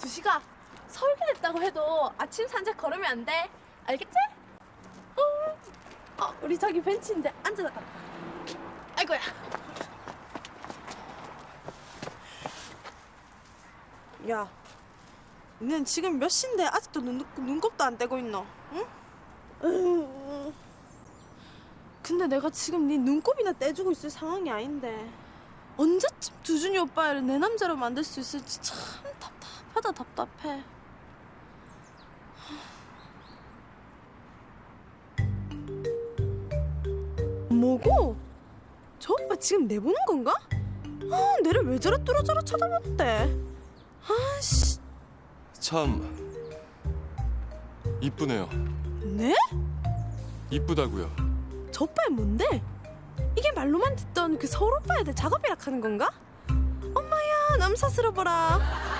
두시가 서울 가겠다고 해도 아침 산책 걸으면 안 돼. 알겠지? 어, 어 우리 저기 벤치인데 앉아라. 아이고야. 야, 는 지금 몇 시인데 아직도 눈, 눈곱도 안 떼고 있노? 응? 음. 근데 내가 지금 네 눈곱이나 떼주고 있을 상황이 아닌데 언제쯤 두준이 오빠를 내 남자로 만들 수 있을지 참 답답 하다 답답해. 뭐고? 저 오빠 지금 내보는 건가? 아, 내를 왜 저래 뚫어져라 쳐다보는데? 아씨, 참 이쁘네요. 네? 이쁘다고요. 저 오빠는 뭔데? 이게 말로만 듣던 그 서울 오빠애들 작업이라 하는 건가? 엄마야 남사스러워라